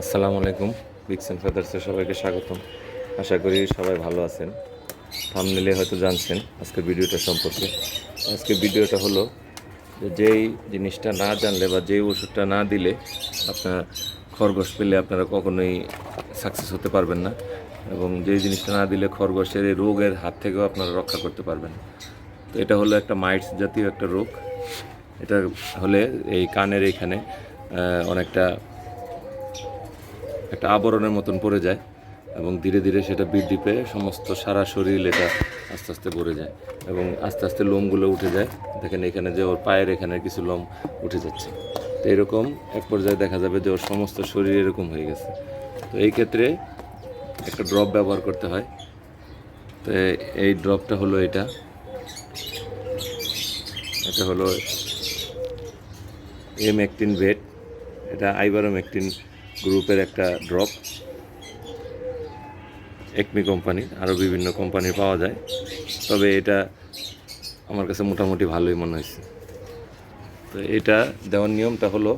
আসসালামু আলাইকুম বিক্স অ্যান্ড ফেদার্সে সবাইকে স্বাগতম। আশা করি সবাই ভালো আছেন। থামনেলে হয়তো জানছেন আজকে ভিডিওটা সম্পর্কে। আজকে ভিডিওটা হলো যেই জিনিসটা না জানলে বা যেই ওষুধটা না দিলে আপনার খরগোশ পেলে আপনারা কখনোই সাকসেস হতে পারবেন না এবং যেই জিনিসটা না দিলে খরগোশের এই রোগের হাত থেকেও আপনারা রক্ষা করতে পারবেন তো এটা হলো একটা মাইটস জাতীয় একটা রোগ। এটা হলে এই কানের আহ, অনেকটা একটা আবরণের মতন পড়ে যায় এবং ধীরে ধীরে সেটা বৃদ্ধি পেয়ে সমস্ত সারা শরীর এটা আস্তে আস্তে ভরে যায় এবং আস্তে আস্তে লোমগুলো উঠে যায়। দেখেন এখানে যে ওর পায়ের এখানে কিছু লোম উঠে যাচ্ছে। তো এরকম এক পর্যায়ে দেখা যাবে যে ওর সমস্ত শরীর এরকম হয়ে গেছে। তো এই ক্ষেত্রে একটা ড্রপ ব্যবহার করতে হয়। তো এই ড্রপটা হলো এটা। এটা হলো এম একটিন ভেট। এটা আইবারম একটিন গ্রুপের একটা ড্রপ একমি কোম্পানির আরও বিভিন্ন কোম্পানির পাওয়া যায়। তবে এটা আমার কাছে মোটামুটি ভালোই মনে হয়েছে। তো এটা দেওয়ার নিয়মটা হলো,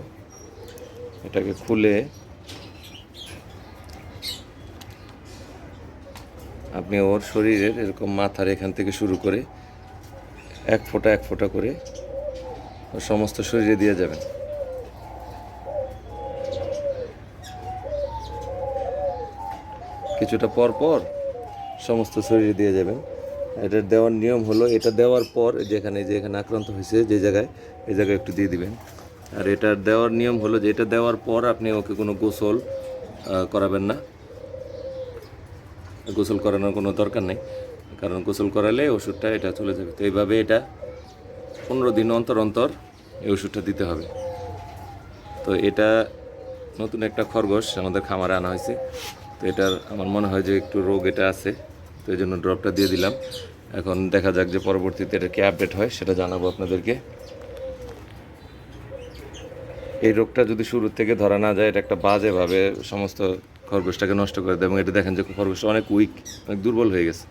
এটাকে খুলে আপনি ওর শরীরের এরকম মাথার এখান থেকে শুরু করে এক ফোঁটা এক ফোঁটা করে ওর সমস্ত শরীরে দিয়ে যাবেন। কিছুটা পর পর সমস্ত শরীরে দিয়ে যাবেন। এটা দেওয়ার নিয়ম হলো, এটা দেওয়ার পর যেখানে যেখানে আক্রান্ত হয়েছে, যে জায়গায়, এই জায়গায় একটু দিয়ে দিবেন। আর এটা দেওয়ার নিয়ম হলো যে এটা দেওয়ার পর আপনি ওকে কোনো গোসল করাবেন না। গোসল করানোর কোনো দরকার নেই, কারণ গোসল করালে ওষুধটা এটা চলে যাবে। তো এইভাবে এটা পনেরো দিন অন্তর অন্তর এই ওষুধটা দিতে হবে। তো এটা নতুন একটা খরগোশ আমাদের খামারে আনা হয়েছে। তো এটার আমার মনে হয় যে একটু রোগ এটা আছে, তো এই জন্য ড্রপটা দিয়ে দিলাম। এখন দেখা যাক যে পরবর্তীতে এটা কী আপডেট হয়, সেটা জানাব আপনাদেরকে। এই রোগটা যদি শুরু থেকে ধরা না যায়, এটা একটা বাজেভাবে সমস্ত খরগোশটাকে নষ্ট করে দেয় এবং এটা দেখেন যে খরগোশটা অনেক উইক অনেক দুর্বল হয়ে গেছে।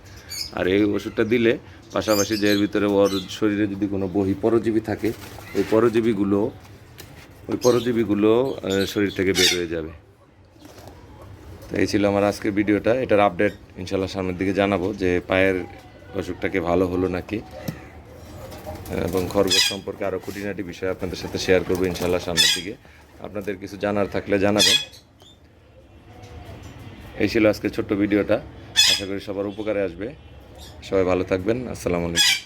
আর এই ওষুধটা দিলে পাশাপাশি যে এর ভিতরে ওর শরীরে যদি কোনো বহি পরজীবী থাকে, ওই পরজীবীগুলো ওই পরজীবীগুলো শরীর থেকে বের হয়ে যাবে। তো এই ছিল আমার আজকের ভিডিওটা। এটার আপডেট ইনশাল্লাহ সামনের দিকে জানাব যে পায়ের অসুখটাকে ভালো হলো নাকি। এবং খরগোশ সম্পর্কে আরও খুঁটিনাটি বিষয় আপনাদের সাথে শেয়ার করব ইনশাল্লাহ সামনের দিকে। আপনাদের কিছু জানার থাকলে জানাবেন। এই ছিল আজকে ছোট্ট ভিডিওটা। আশা করি সবার উপকারে আসবে। সবাই ভালো থাকবেন। আসসালামু আলাইকুম।